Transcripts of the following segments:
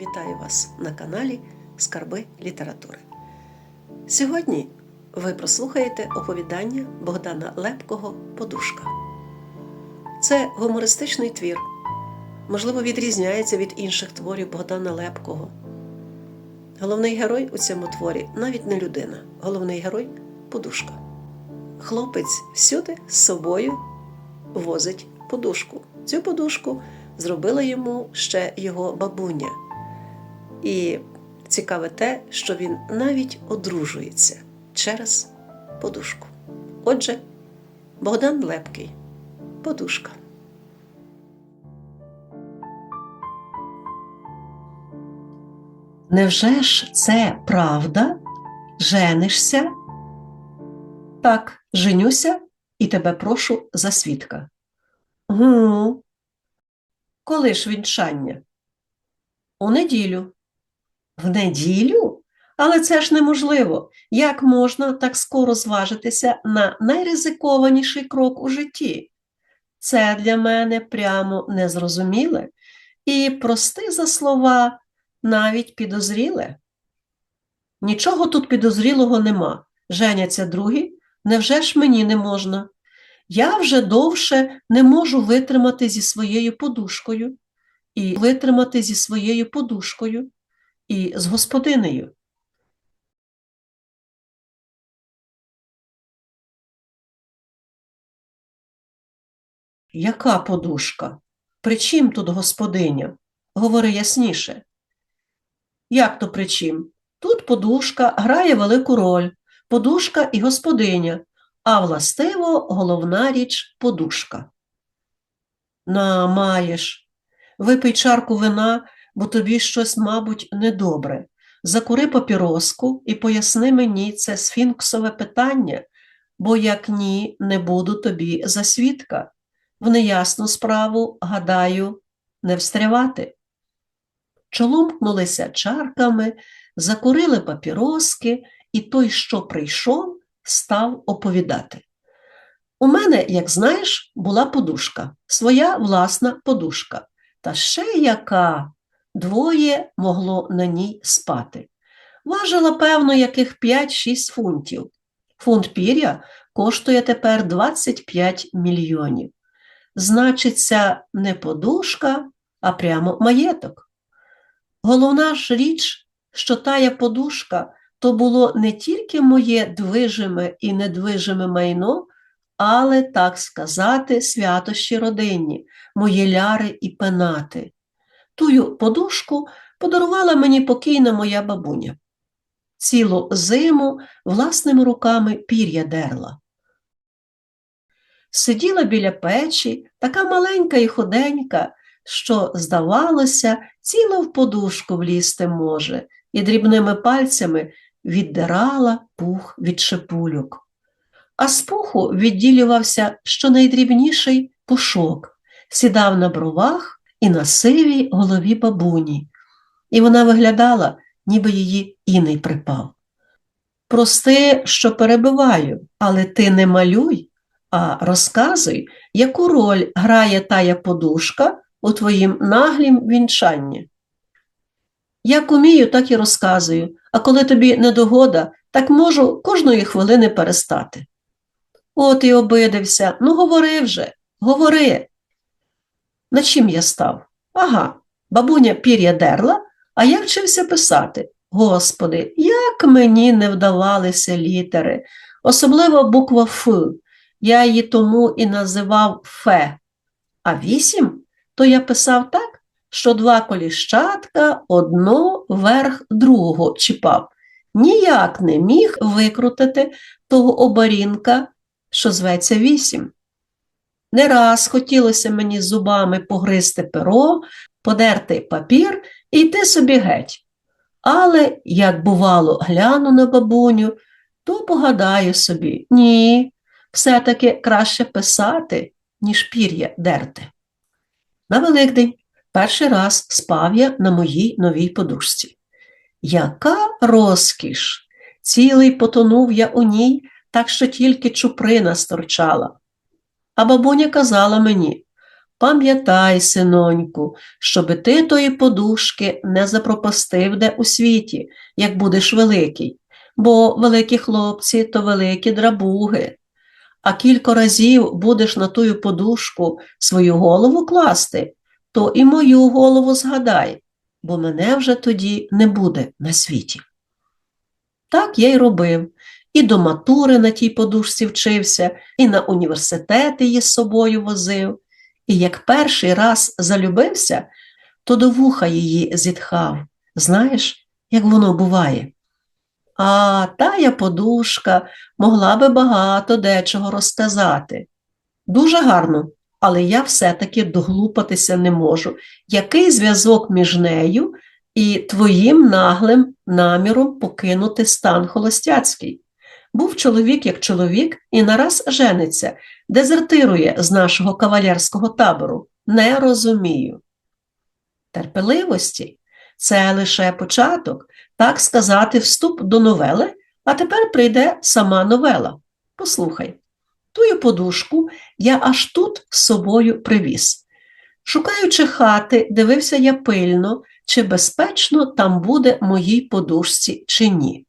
Вітаю вас на каналі Скарби літератури. Сьогодні ви прослухаєте оповідання Богдана Лепкого Подушка. Це гумористичний твір, можливо, відрізняється від інших творів Богдана Лепкого. Головний герой у цьому творі навіть не людина, головний герой подушка. Хлопець всюди з собою возить подушку. Цю подушку зробила йому ще його бабуня. І цікаве те, що він навіть одружується через подушку. Отже, Богдан Лепкий. Подушка. Невже ж це правда? Женишся? Так, женюся і тебе прошу за свідка. Гу. Коли ж вінчання? У неділю. В неділю? Але це ж неможливо. Як можна так скоро зважитися на найризикованіший крок у житті? Це для мене прямо незрозуміле і, прости за слова, навіть підозріле. Нічого тут підозрілого нема. Женяться другі, невже ж мені не можна? Я вже довше не можу витримати зі своєю подушкою, і витримати зі своєю подушкою, і з господинею. Яка подушка? При чим тут господиня? Говори ясніше. Як то при чим? Тут подушка грає велику роль, подушка і господиня, а властиво головна річ подушка. На, маєш, випий чарку вина, бо тобі щось, мабуть, недобре. Закури папіроску і поясни мені це сфінксове питання, бо як ні, не буду тобі за свідка. В неясну справу, гадаю, не встрявати. Чолумкнулися чарками, закурили папіроски, і той, що прийшов, став оповідати. У мене, як знаєш, була подушка, своя власна подушка, та ще яка двоє могло на ній спати. Важила, певно, яких 5-6 фунтів. Фунт пір'я коштує тепер 25 мільйонів. Значиться, не подушка, а прямо маєток. Головна ж річ, що тая подушка то було не тільки моє движиме і недвижиме майно, але, так сказати, святощі родинні, мої ляри і пенати. Тую подушку подарувала мені покійна моя бабуня. Цілу зиму власними руками пір'я дерла. Сиділа біля печі, така маленька і худенька, що, здавалося, ціло в подушку влізти може, і дрібними пальцями віддирала пух від шипульок. А з пуху відділювався щонайдрібніший пушок, сідав на бровах і на сивій голові бабуні, і вона виглядала, ніби її іний припав. Прости, що перебиваю, але ти не малюй, а розказуй, яку роль грає тая подушка у твоїм наглім вінчанні. Як умію, так і розказую, а коли тобі недогода, так можу кожної хвилини перестати. От і обидився, ну говори вже, говори. На чим я став? Ага, бабуня пір'я дерла, а я вчився писати. Господи, як мені не вдавалися літери, особливо буква Ф. Я її тому і називав Фе. А вісім то я писав так, що два коліщатка одно верх другого чіпав. Ніяк не міг викрутити того обарінка, що зветься вісім. Не раз хотілося мені зубами погризти перо, подерти папір і йти собі геть. Але, як бувало, гляну на бабуню, то погадаю собі, ні, все-таки краще писати, ніж пір'я дерти. На Великдень перший раз спав я на моїй новій подушці. Яка розкіш! Цілий потонув я у ній, так що тільки чуприна сторчала. А бабуня казала мені Пам'ятай, синоньку, щоби ти тої подушки не запропастив де у світі, як будеш великий, бо великі хлопці то великі драбуги. А кілька разів будеш на тую подушку свою голову класти, то і мою голову згадай, бо мене вже тоді не буде на світі. Так я й робив, і до матури на тій подушці вчився, і на університет її з собою возив. І як перший раз залюбився, то до вуха її зітхав. Знаєш, як воно буває. А тая подушка могла би багато дечого розказати. Дуже гарно, але я все-таки доглупатися не можу. Який зв'язок між нею і твоїм наглим наміром покинути стан холостяцький? Був чоловік як чоловік і нараз жениться, дезертирує з нашого кавалерського табору. Не розумію. Терпеливості це лише початок, так сказати, вступ до новели, а тепер прийде сама новела. Послухай, тую подушку я аж тут з собою привіз. Шукаючи хати, дивився я пильно, чи безпечно там буде моїй подушці чи ні.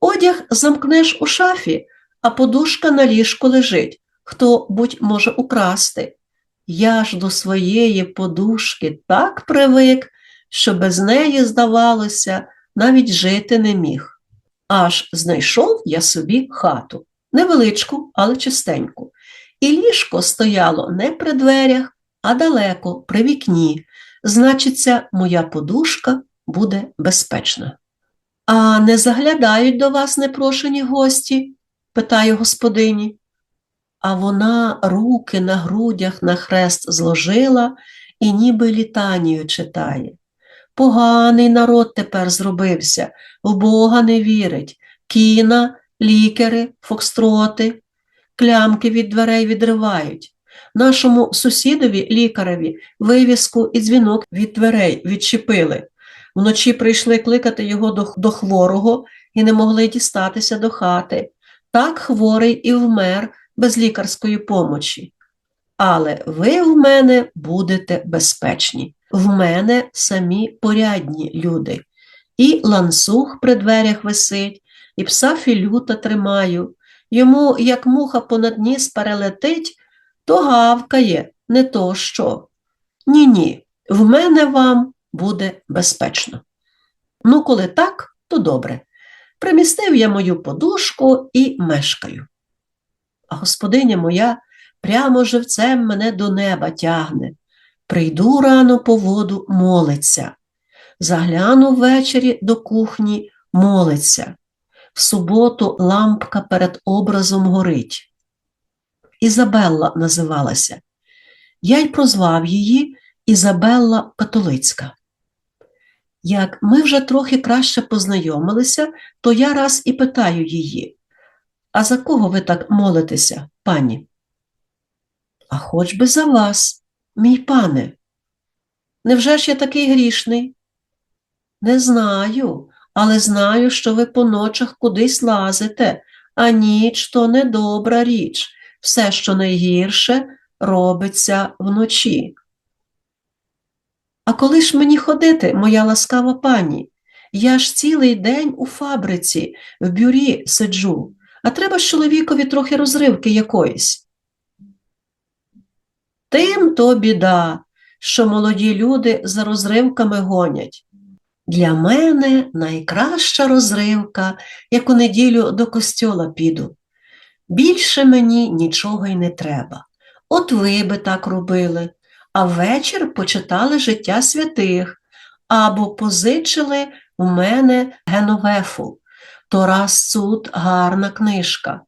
Одяг замкнеш у шафі, а подушка на ліжку лежить, хто будь може украсти. Я ж до своєї подушки так привик, що без неї, здавалося, навіть жити не міг. Аж знайшов я собі хату, невеличку, але чистеньку. І ліжко стояло не при дверях, а далеко, при вікні. Значиться, моя подушка буде безпечна. А не заглядають до вас непрошені гості? питає господині. А вона руки на грудях на хрест зложила і ніби літанію читає. Поганий народ тепер зробився, в Бога не вірить, кіна, лікери, фокстроти, клямки від дверей відривають. Нашому сусідові, лікареві, вивіску і дзвінок від дверей відчепили. Вночі прийшли кликати його до, до хворого і не могли дістатися до хати. Так хворий і вмер без лікарської помочі. Але ви в мене будете безпечні. В мене самі порядні люди. І ланцюг при дверях висить, і пса філюта тримаю. Йому, як муха понад ніс перелетить, то гавкає, не то що. Ні, ні, в мене вам буде безпечно. Ну, коли так, то добре. Примістив я мою подушку і мешкаю. А господиня моя прямо живцем мене до неба тягне. Прийду рано по воду, молиться. Загляну ввечері до кухні, молиться. В суботу лампка перед образом горить. Ізабелла називалася. Я й прозвав її Ізабелла Католицька. Як ми вже трохи краще познайомилися, то я раз і питаю її, а за кого ви так молитеся, пані? А хоч би за вас, мій пане. Невже ж я такий грішний? Не знаю, але знаю, що ви по ночах кудись лазите, а ніч то недобра річ. Все, що найгірше, робиться вночі. А коли ж мені ходити, моя ласкава пані? Я ж цілий день у фабриці, в бюрі сиджу, а треба ж чоловікові трохи розривки якоїсь. Тим то біда, що молоді люди за розривками гонять. Для мене найкраща розривка, як у неділю до костьола піду. Більше мені нічого й не треба. От ви би так робили, а ввечір почитали життя святих або позичили у мене Геновефу. То раз цуд гарна книжка.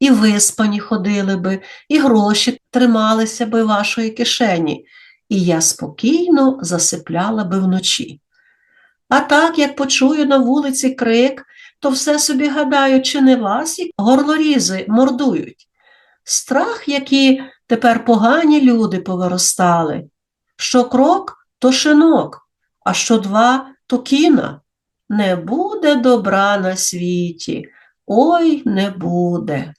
І виспані ходили би, і гроші трималися би вашої кишені, і я спокійно засипляла би вночі. А так, як почую на вулиці крик, то все собі гадаю, чи не вас горлорізи мордують. Страх, які тепер погані люди повиростали. Що крок, то шинок, а що два, то кіна. Не буде добра на світі, ой не буде.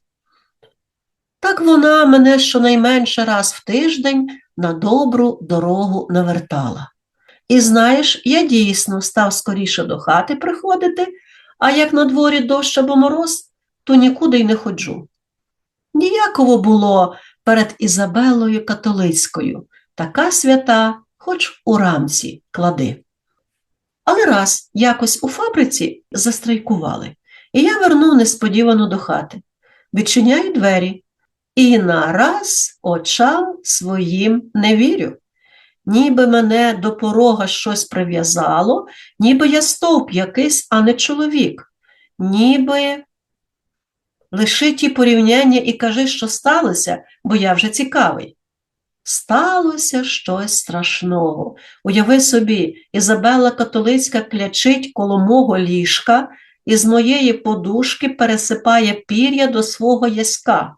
Так вона мене щонайменше раз в тиждень на добру дорогу навертала. І знаєш, я дійсно став скоріше до хати приходити, а як на дворі дощ або мороз, то нікуди й не ходжу. Ніяково було перед Ізабелою католицькою, така свята, хоч у рамці клади. Але раз якось у фабриці застрайкували, і я вернув несподівано до хати. Відчиняю двері, і нараз очам своїм не вірю. Ніби мене до порога щось прив'язало, ніби я стовп якийсь, а не чоловік, ніби лиши ті порівняння і кажи, що сталося, бо я вже цікавий. Сталося щось страшного. Уяви собі, Ізабела католицька клячить коло мого ліжка і з моєї подушки пересипає пір'я до свого яська.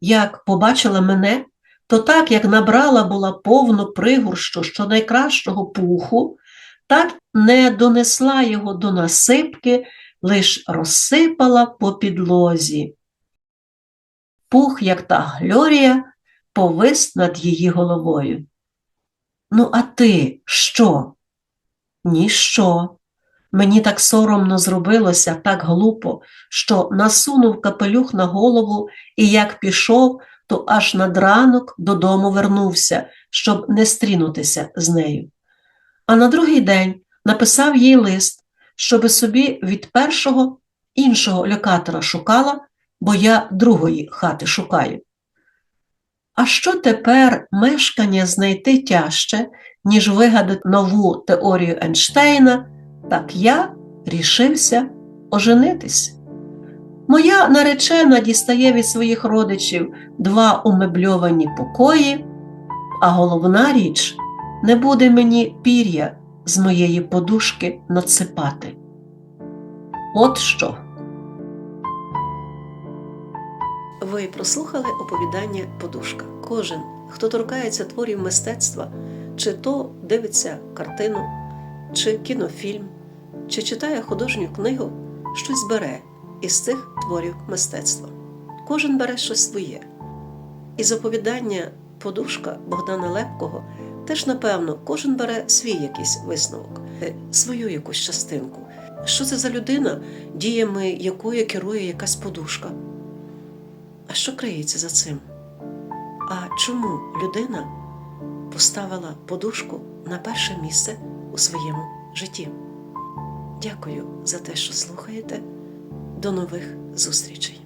Як побачила мене, то так як набрала була повну пригорщу щонайкращого пуху, так не донесла його до насипки, лиш розсипала по підлозі. Пух, як та Глорія, повис над її головою. Ну, а ти що? Ніщо. Мені так соромно зробилося, так глупо, що насунув капелюх на голову і як пішов, то аж над ранок додому вернувся, щоб не стрінутися з нею. А на другий день написав їй лист, щоби собі від першого іншого локатора шукала, бо я другої хати шукаю. А що тепер мешкання знайти тяжче, ніж вигадати нову теорію Ейнштейна, так я рішився оженитись. Моя наречена дістає від своїх родичів два умебльовані покої, а головна річ не буде мені пір'я з моєї подушки надсипати. От що. Ви прослухали оповідання Подушка. Кожен, хто торкається творів мистецтва, чи то дивиться картину, чи кінофільм, чи читає художню книгу, щось бере із цих творів мистецтва. Кожен бере щось своє. Із оповідання Подушка Богдана Лепкого теж, напевно, кожен бере свій якийсь висновок, е, свою якусь частинку. Що це за людина, діями якої керує якась подушка? А що криється за цим? А чому людина поставила подушку на перше місце у своєму житті? Дякую за те, що слухаєте. До нових зустрічей!